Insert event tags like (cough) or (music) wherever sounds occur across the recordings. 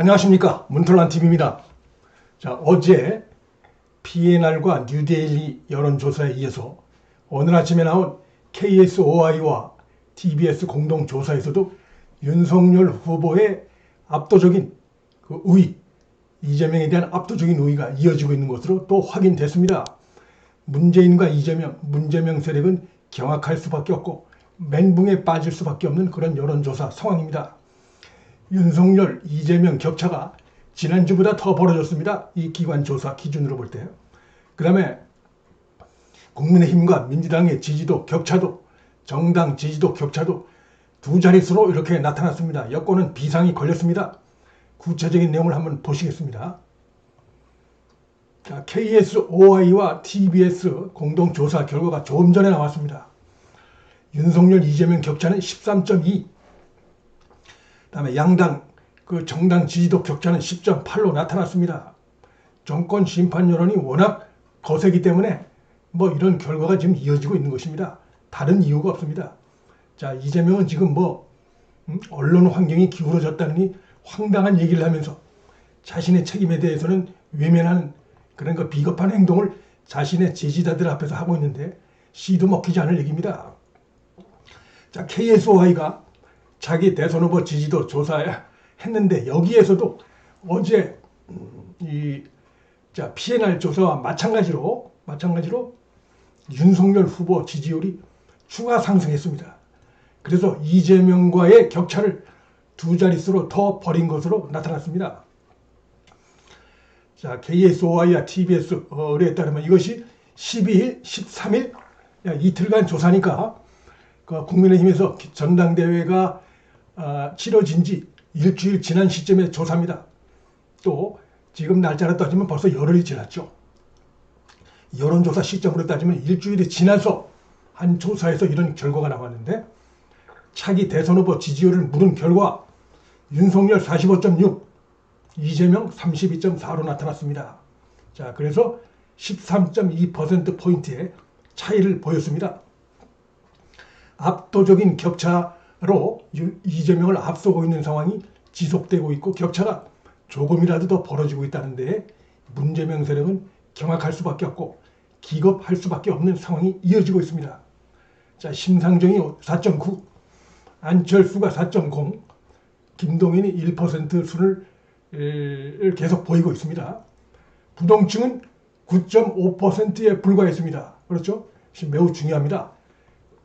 안녕하십니까 문틀란TV입니다. 자 어제 PNR과 뉴데일리 여론조사에 이어서 오늘 아침에 나온 KSOI와 TBS 공동조사에서도 윤석열 후보의 압도적인 그 우위, 이재명에 대한 압도적인 우위가 이어지고 있는 것으로 또 확인됐습니다. 문재인과 이재명, 문재명 세력은 경악할 수밖에 없고 멘붕에 빠질 수밖에 없는 그런 여론조사 상황입니다. 윤석열, 이재명 격차가 지난주보다 더 벌어졌습니다. 이 기관 조사 기준으로 볼 때. 그 다음에 국민의힘과 민주당의 지지도 격차도 정당 지지도 격차도 두 자릿수로 이렇게 나타났습니다. 여권은 비상이 걸렸습니다. 구체적인 내용을 한번 보시겠습니다. 자, KSOI와 TBS 공동조사 결과가 조금 전에 나왔습니다. 윤석열, 이재명 격차는 13.2. 다음에 양당 그 정당 지지도 격차는 10.8로 나타났습니다. 정권 심판 여론이 워낙 거세기 때문에 뭐 이런 결과가 지금 이어지고 있는 것입니다. 다른 이유가 없습니다. 자 이재명은 지금 뭐 음, 언론 환경이 기울어졌다니 황당한 얘기를 하면서 자신의 책임에 대해서는 외면하는 그런 거 비겁한 행동을 자신의 지지자들 앞에서 하고 있는데 씨도 먹히지 않을 얘기입니다. 자 KSOI가 자기 대선 후보 지지도 조사했는데 여기에서도 어제 음, 이 자, PNR 조사와 마찬가지로 마찬가지로 윤석열 후보 지지율이 추가 상승했습니다. 그래서 이재명과의 격차를 두 자릿수로 더 벌인 것으로 나타났습니다. 자, KSOI와 TBS 의뢰에 따르면 이것이 12일, 13일 이틀간 조사니까 그 국민의힘에서 전당대회가 어, 치러진 지 일주일 지난 시점의 조사입니다. 또 지금 날짜로 따지면 벌써 열흘이 지났죠. 여론조사 시점으로 따지면 일주일이 지나서 한 조사에서 이런 결과가 나왔는데 차기 대선 후보 지지율을 물은 결과 윤석열 45.6, 이재명 32.4로 나타났습니다. 자, 그래서 13.2%포인트의 차이를 보였습니다. 압도적인 격차 로 이재명을 앞서고 있는 상황이 지속되고 있고 격차가 조금이라도 더 벌어지고 있다는데 문재명 세력은 경악할 수밖에 없고 기겁할 수밖에 없는 상황이 이어지고 있습니다. 자, 심상정이 4.9, 안철수가 4.0, 김동인이 1% 순을 계속 보이고 있습니다. 부동층은 9.5%에 불과했습니다. 그렇죠? 매우 중요합니다.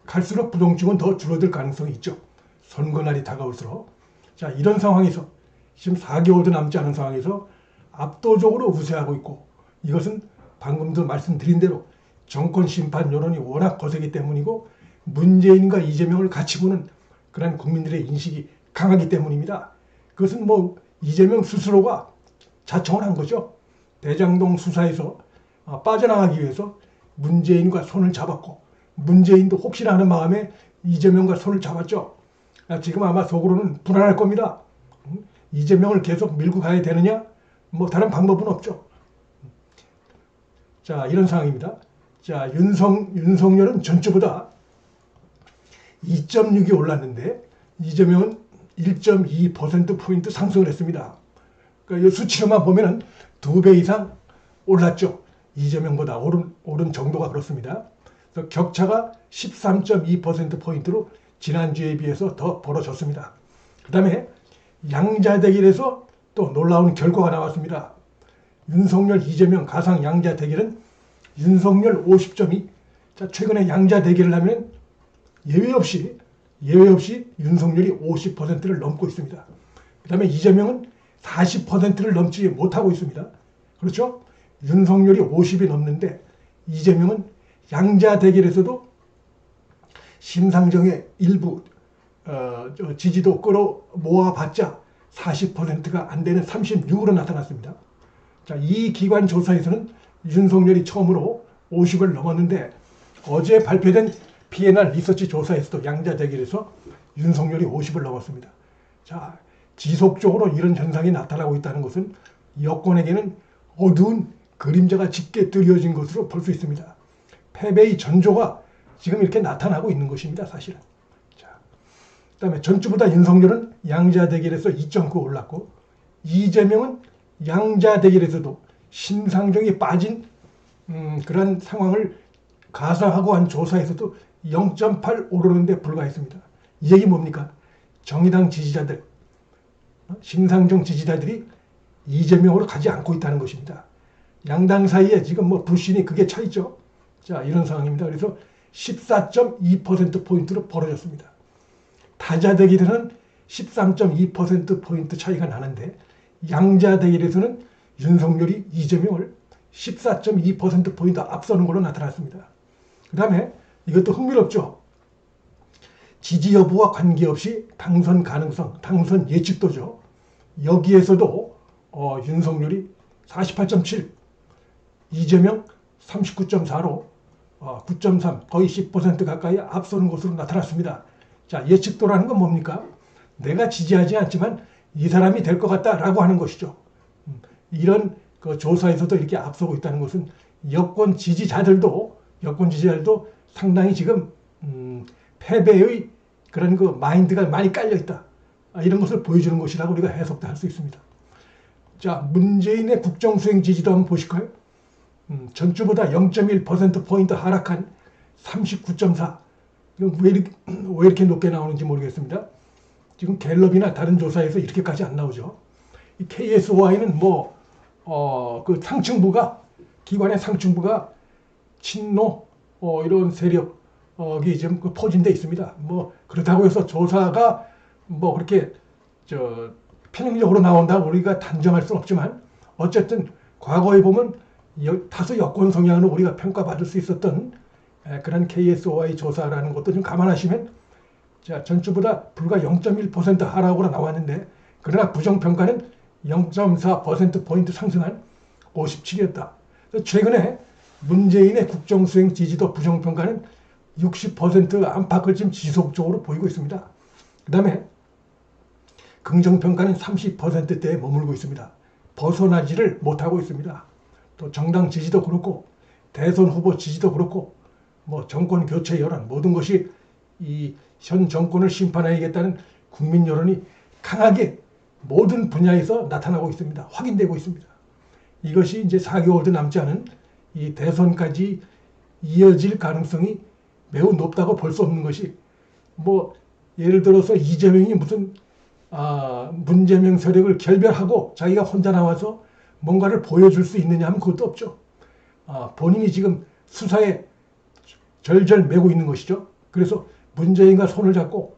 갈수록 부동층은 더 줄어들 가능성이 있죠. 선거날이 다가올수록. 자, 이런 상황에서 지금 4개월도 남지 않은 상황에서 압도적으로 우세하고 있고 이것은 방금도 말씀드린 대로 정권 심판 여론이 워낙 거세기 때문이고 문재인과 이재명을 같이 보는 그런 국민들의 인식이 강하기 때문입니다. 그것은 뭐 이재명 스스로가 자청을 한 거죠. 대장동 수사에서 아, 빠져나가기 위해서 문재인과 손을 잡았고 문재인도 혹시나 하는 마음에 이재명과 손을 잡았죠. 아, 지금 아마 속으로는 불안할 겁니다. 이재명을 계속 밀고 가야 되느냐? 뭐 다른 방법은 없죠. 자, 이런 상황입니다. 자, 윤석, 윤석열은 전주보다 2.6이 올랐는데 이재명은 1.2%포인트 상승을 했습니다. 그러니까 이 수치로만 보면 두배 이상 올랐죠. 이재명보다 오른, 오른 정도가 그렇습니다. 격차가 13.2%포인트로 지난주에 비해서 더 벌어졌습니다. 그 다음에 양자 대결에서 또 놀라운 결과가 나왔습니다. 윤석열, 이재명 가상 양자 대결은 윤석열 50점이 자 최근에 양자 대결을 하면 예외 없이 예외 없이 윤석열이 50%를 넘고 있습니다. 그 다음에 이재명은 40%를 넘지 못하고 있습니다. 그렇죠? 윤석열이 50이 넘는데 이재명은 양자 대결에서도 심상정의 일부 어, 지지도 끌어 모아봤자 40%가 안 되는 36으로 나타났습니다. 자, 이 기관 조사에서는 윤석열이 처음으로 50을 넘었는데 어제 발표된 PNR 리서치 조사에서도 양자 대결에서 윤석열이 50을 넘었습니다. 자, 지속적으로 이런 현상이 나타나고 있다는 것은 여권에게는 어두운 그림자가 짙게 드려진 것으로 볼 수 있습니다. 패배의 전조가 지금 이렇게 나타나고 있는 것입니다. 사실은. 자, 그다음에 전주보다 윤석열은 양자 대결에서 2.9 올랐고 이재명은 양자 대결에서도 심상정이 빠진 음, 그런 상황을 가상하고 한 조사에서도 0.8 오르는데 불과했습니다. 이 얘기 뭡니까? 정의당 지지자들, 어? 심상정 지지자들이 이재명으로 가지 않고 있다는 것입니다. 양당 사이에 지금 뭐 불신이 그게 차 있죠. 자, 이런 상황입니다. 그래서 14.2%포인트로 벌어졌습니다. 타자 대결에서는 13.2%포인트 차이가 나는데 양자 대결에서는 윤석열이 이재명을 14.2%포인트 앞서는 걸로 나타났습니다. 그 다음에 이것도 흥미롭죠. 지지 여부와 관계없이 당선 가능성, 당선 예측도죠. 여기에서도 어, 윤석열이 48.7, 이재명 39.4로 어, 9.3 거의 10% 가까이 앞서는 것으로 나타났습니다. 자 예측도라는 건 뭡니까? 내가 지지하지 않지만 이 사람이 될 것 같다라고 하는 것이죠. 음, 이런 그 조사에서도 이렇게 앞서고 있다는 것은 여권 지지자들도 여권 지지자들도 상당히 지금 음, 패배의 그런 그 마인드가 많이 깔려 있다. 아, 이런 것을 보여주는 것이라고 우리가 해석도 할 수 있습니다. 자 문재인의 국정 수행 지지도 한번 보실까요? 음, 전주보다 0.1%포인트 하락한 39.4. 이건 왜 이렇게, (clears throat) 왜 이렇게 높게 나오는지 모르겠습니다. 지금 갤럽이나 다른 조사에서 이렇게까지 안 나오죠. 이 KSOI는 뭐, 어, 그 상층부가, 기관의 상층부가 친노, 어, 이런 세력이 지금 그 포진돼 있습니다. 뭐, 그렇다고 해서 조사가 뭐 그렇게, 저, 편향적으로 나온다 우리가 단정할 수는 없지만, 어쨌든 과거에 보면 다소 여권 성향으로 우리가 평가받을 수 있었던 그런 KSOI 조사라는 것도 좀 감안하시면 자, 전주보다 불과 0.1% 하락으로 나왔는데 그러나 부정평가는 0.4%포인트 상승한 57이었다. 최근에 문재인의 국정수행 지지도 부정평가는 60% 안팎을 지금 지속적으로 보이고 있습니다. 그 다음에 긍정평가는 30%대에 머물고 있습니다. 벗어나지를 못하고 있습니다. 또 정당 지지도 그렇고 대선 후보 지지도 그렇고 뭐 정권 교체 여론 모든 것이 이 현 정권을 심판해야겠다는 국민 여론이 강하게 모든 분야에서 나타나고 있습니다. 확인되고 있습니다. 이것이 이제 4개월도 남지 않은 이 대선까지 이어질 가능성이 매우 높다고 볼 수 없는 것이 뭐 예를 들어서 이재명이 무슨 아 문재명 세력을 결별하고 자기가 혼자 나와서 뭔가를 보여줄 수 있느냐 하면 그것도 없죠. 아, 본인이 지금 수사에 절절 매고 있는 것이죠. 그래서 문재인과 손을 잡고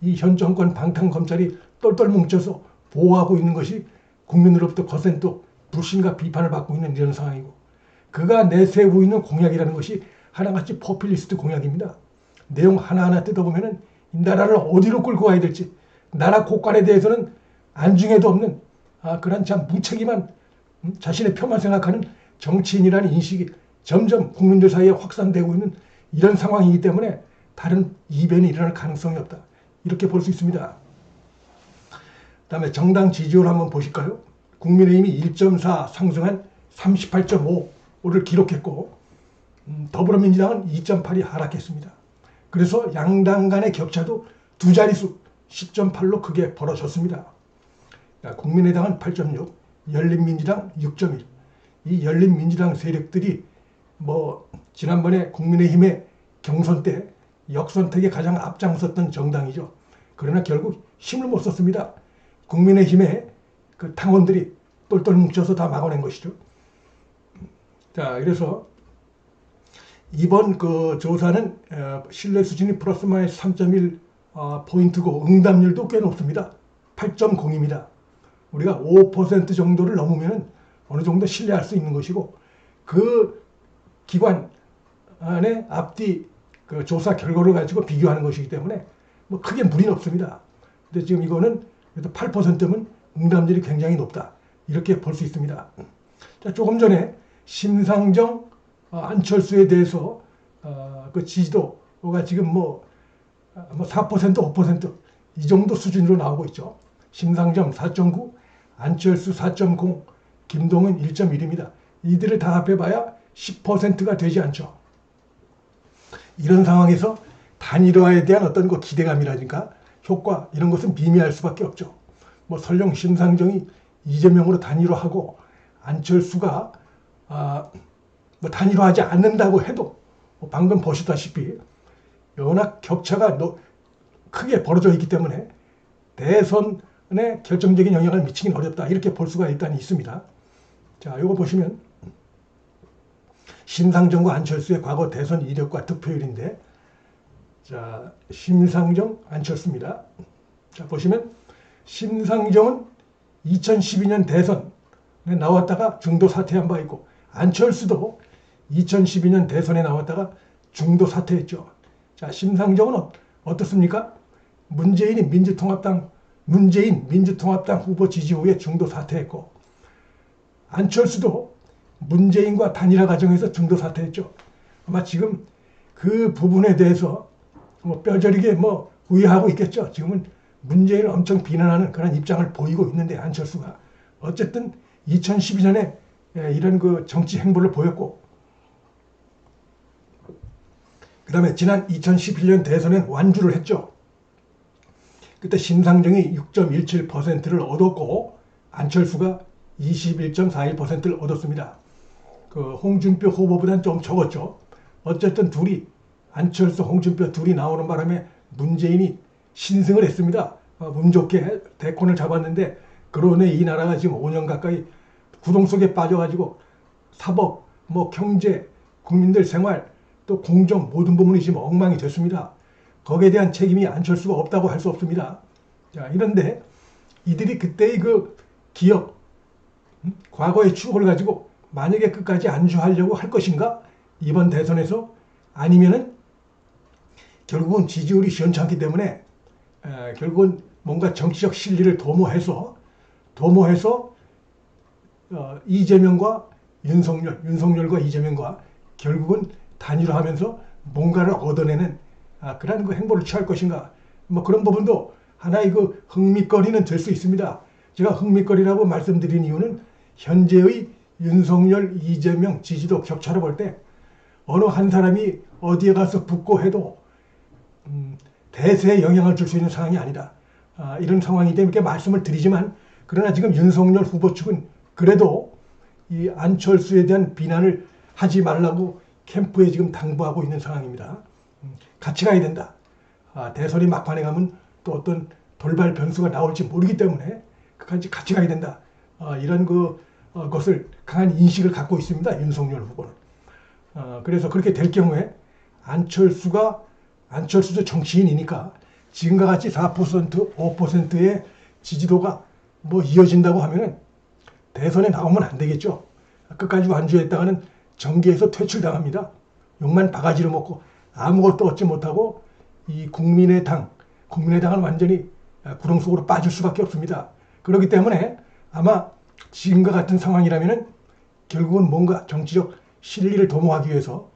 이 현 정권 방탄 검찰이 똘똘 뭉쳐서 보호하고 있는 것이 국민으로부터 거센 또 불신과 비판을 받고 있는 이런 상황이고 그가 내세우고 있는 공약이라는 것이 하나같이 포퓰리스트 공약입니다. 내용 하나하나 뜯어보면 이 나라를 어디로 끌고 가야 될지 나라 국간에 대해서는 안중에도 없는 아, 그런 참 무책임한 음, 자신의 표만 생각하는 정치인이라는 인식이 점점 국민들 사이에 확산되고 있는 이런 상황이기 때문에 다른 이변이 일어날 가능성이 없다. 이렇게 볼 수 있습니다. 다음에 정당 지지율 한번 보실까요? 국민의힘이 1.4 상승한 38.5를 기록했고 음, 더불어민주당은 2.8이 하락했습니다. 그래서 양당 간의 격차도 두 자릿수 10.8로 크게 벌어졌습니다. 국민의당은 8.6, 열린민주당 6.1. 이 열린민주당 세력들이 뭐 지난번에 국민의힘의 경선 때 역선택에 가장 앞장섰던 정당이죠. 그러나 결국 힘을 못 썼습니다. 국민의힘의 그 당원들이 똘똘 뭉쳐서 다 막아낸 것이죠. 자, 그래서 이번 그 조사는 어, 신뢰 수준이 플러스 마이너스 3.1 어, 포인트고 응답률도 꽤 높습니다. 8.0입니다. 우리가 5% 정도를 넘으면 어느 정도 신뢰할 수 있는 것이고 그 기관 안에 앞뒤 그 조사 결과를 가지고 비교하는 것이기 때문에 뭐 크게 무리는 없습니다. 근데 지금 이거는 그래도 8%면 응답률이 굉장히 높다. 이렇게 볼 수 있습니다. 자, 조금 전에 심상정 어, 안철수에 대해서 어, 그 지지도가 지금 뭐, 뭐 4%, 5%이 정도 수준으로 나오고 있죠. 심상정 4.9, 안철수 4.0, 김동은 1.1입니다. 이들을 다 합해봐야 10%가 되지 않죠. 이런 상황에서 단일화에 대한 어떤 그 기대감이라든가 효과 이런 것은 미미할 수밖에 없죠. 뭐 설령 심상정이 이재명으로 단일화하고 안철수가 아, 뭐 단일화하지 않는다고 해도 뭐 방금 보시다시피 워낙 격차가 너, 크게 벌어져 있기 때문에 대선 에 결정적인 영향을 미치긴 어렵다 이렇게 볼 수가 일단 있습니다. 자, 이거 보시면 심상정과 안철수의 과거 대선 이력과 득표율인데 자, 심상정, 안철수입니다. 자, 보시면 심상정은 2012년 대선에 나왔다가 중도 사퇴한 바 있고 안철수도 2012년 대선에 나왔다가 중도 사퇴했죠. 자, 심상정은 어떻습니까? 문재인이 민주통합당 문재인 민주통합당 후보 지지 후에 중도 사퇴했고 안철수도 문재인과 단일화 과정에서 중도 사퇴했죠. 아마 지금 그 부분에 대해서 뭐 뼈저리게 뭐 후회하고 있겠죠. 지금은 문재인을 엄청 비난하는 그런 입장을 보이고 있는데 안철수가 어쨌든 2012년에 예, 이런 그 정치 행보를 보였고 그 다음에 지난 2011년 대선엔 완주를 했죠. 그때 심상정이 6.17%를 얻었고 안철수가 21.41%를 얻었습니다. 그 홍준표 후보보다는 좀 적었죠. 어쨌든 둘이 안철수, 홍준표 둘이 나오는 바람에 문재인이 신승을 했습니다. 어, 운 좋게 대권을 잡았는데 그러네 이 나라가 지금 5년 가까이 구동 속에 빠져가지고 사법, 뭐 경제, 국민들 생활, 또 공정 모든 부분이 지금 엉망이 됐습니다. 거기에 대한 책임이 안철수가 없다고 할 수 없습니다. 자, 이런데 이들이 그때의 그 기억, 음? 과거의 추억을 가지고 만약에 끝까지 안주하려고 할 것인가? 이번 대선에서 아니면은 결국은 지지율이 시원찮기 때문에 에, 결국은 뭔가 정치적 실리를 도모해서 도모해서 어, 이재명과 윤석열, 윤석열과 이재명과 결국은 단일화하면서 뭔가를 얻어내는 아, 그런 그 행보를 취할 것인가? 뭐 그런 부분도 하나의 그 흥미거리는 될 수 있습니다. 제가 흥미거리라고 말씀드린 이유는 현재의 윤석열, 이재명 지지도 격차를 볼때 어느 한 사람이 어디에 가서 붙고 해도 음, 대세에 영향을 줄 수 있는 상황이 아니다. 아, 이런 상황이 때문에 말씀을 드리지만 그러나 지금 윤석열 후보 측은 그래도 이 안철수에 대한 비난을 하지 말라고 캠프에 지금 당부하고 있는 상황입니다. 음, 같이 가야 된다. 아, 대선이 막판에 가면 또 어떤 돌발 변수가 나올지 모르기 때문에 끝까지 같이 가야 된다. 아, 이런 그 어, 것을 강한 인식을 갖고 있습니다. 윤석열 후보는. 어, 그래서 그렇게 될 경우에 안철수가 안철수도 정치인이니까 지금과 같이 4% 5%의 지지도가 뭐 이어진다고 하면은 대선에 나오면 안 되겠죠. 끝까지 완주했다가는 정계에서 퇴출당합니다. 욕만 바가지로 먹고 아무것도 얻지 못하고 이 국민의 당, 국민의당은 완전히 구렁 속으로 빠질 수밖에 없습니다. 그렇기 때문에 아마 지금과 같은 상황이라면 결국은 뭔가 정치적 실리를 도모하기 위해서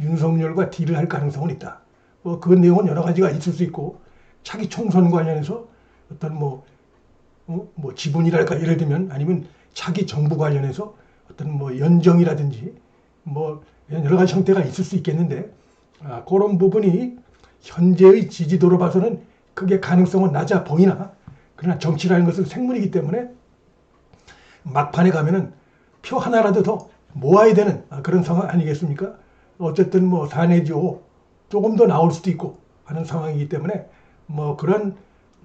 윤석열과 딜을 할 가능성은 있다. 뭐 그 내용은 여러 가지가 있을 수 있고 차기 총선 관련해서 어떤 뭐, 어? 뭐 지분이랄까 예를 들면 아니면 차기 정부 관련해서 어떤 뭐 연정이라든지 뭐 여러 가지 형태가 있을 수 있겠는데 아, 그런 부분이 현재의 지지도로 봐서는 크게 가능성은 낮아 보이나 그러나 정치라는 것은 생물이기 때문에 막판에 가면은 표 하나라도 더 모아야 되는 그런 상황 아니겠습니까? 어쨌든 뭐 4 내지 5 조금 더 나올 수도 있고 하는 상황이기 때문에 뭐 그런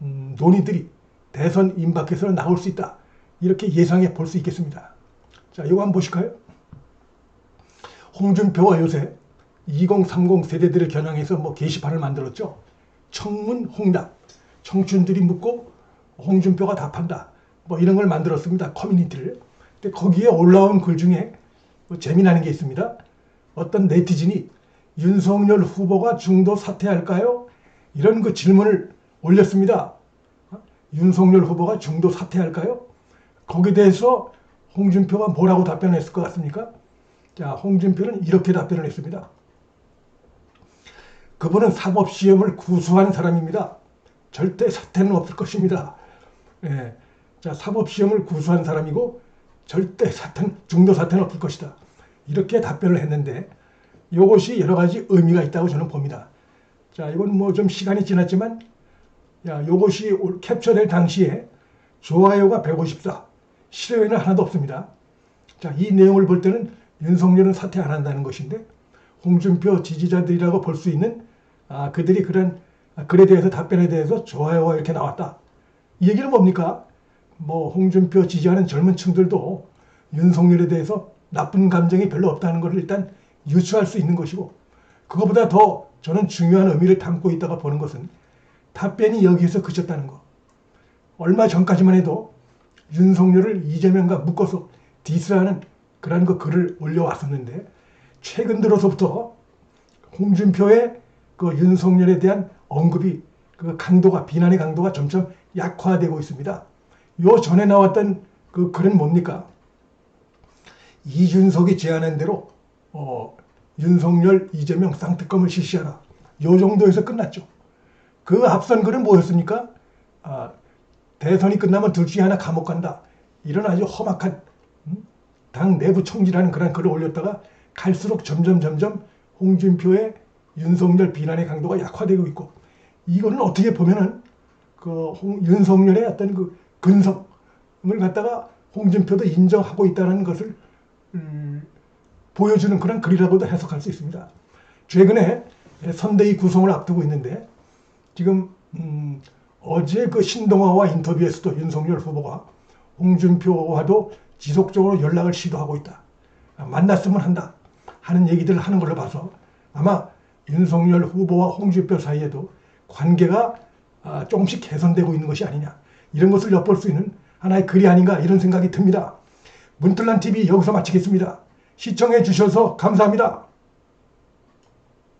음, 논의들이 대선 임박해서 나올 수 있다. 이렇게 예상해 볼 수 있겠습니다. 자, 이거 한번 보실까요? 홍준표가 요새 2030 세대들을 겨냥해서 뭐 게시판을 만들었죠. 청문 홍답. 청춘들이 묻고 홍준표가 답한다. 뭐 이런 걸 만들었습니다. 커뮤니티를. 근데 거기에 올라온 글 중에 뭐 재미나는 게 있습니다. 어떤 네티즌이 윤석열 후보가 중도 사퇴할까요? 이런 그 질문을 올렸습니다. 어? 윤석열 후보가 중도 사퇴할까요? 거기에 대해서 홍준표가 뭐라고 답변했을 것 같습니까? 자, 홍준표는 이렇게 답변을 했습니다. 그분은 사법시험을 구수한 사람입니다. 절대 사퇴는 없을 것입니다. 예. 자, 사법시험을 구수한 사람이고 절대 사퇴, 중도 사퇴는 없을 것이다. 이렇게 답변을 했는데 이것이 여러 가지 의미가 있다고 저는 봅니다. 자, 이건 뭐 좀 시간이 지났지만 야, 이것이 캡처될 당시에 좋아요가 154, 실효에는 하나도 없습니다. 자, 이 내용을 볼 때는 윤석열은 사퇴 안 한다는 것인데 홍준표 지지자들이라고 볼 수 있는 아, 그들이 그런 아, 글에 대해서 답변에 대해서 좋아요가 이렇게 나왔다. 이 얘기는 뭡니까? 뭐 홍준표 지지하는 젊은 층들도 윤석열에 대해서 나쁜 감정이 별로 없다는 것을 일단 유추할 수 있는 것이고 그것보다 더 저는 중요한 의미를 담고 있다가 보는 것은 답변이 여기에서 그쳤다는 것. 얼마 전까지만 해도 윤석열을 이재명과 묶어서 디스하는 그런 그 글을 올려왔었는데 최근 들어서부터 홍준표의 그 윤석열에 대한 언급이 그 강도가 비난의 강도가 점점 약화되고 있습니다. 요 전에 나왔던 그 글은 뭡니까? 이준석이 제안한 대로 어, 윤석열, 이재명 쌍특검을 실시하라. 요 정도에서 끝났죠. 그 앞선 글은 뭐였습니까? 아, 대선이 끝나면 둘 중에 하나 감옥 간다. 이런 아주 험악한 음? 당 내부 총질하는 그런 글을 올렸다가 갈수록 점점 점점 홍준표의 윤석열 비난의 강도가 약화되고 있고 이거는 어떻게 보면은 그 홍, 윤석열의 어떤 그 근성을 갖다가 홍준표도 인정하고 있다는 것을 음, 보여주는 그런 글이라고도 해석할 수 있습니다. 최근에 선대위 구성을 앞두고 있는데 지금 음, 어제 그 신동아와 인터뷰에서도 윤석열 후보가 홍준표와도 지속적으로 연락을 시도하고 있다. 만났으면 한다. 하는 얘기들을 하는 걸로 봐서 아마 윤석열 후보와 홍준표 사이에도 관계가 아, 조금씩 개선되고 있는 것이 아니냐. 이런 것을 엿볼 수 있는 하나의 글이 아닌가 이런 생각이 듭니다. 문틀란 TV 여기서 마치겠습니다. 시청해 주셔서 감사합니다.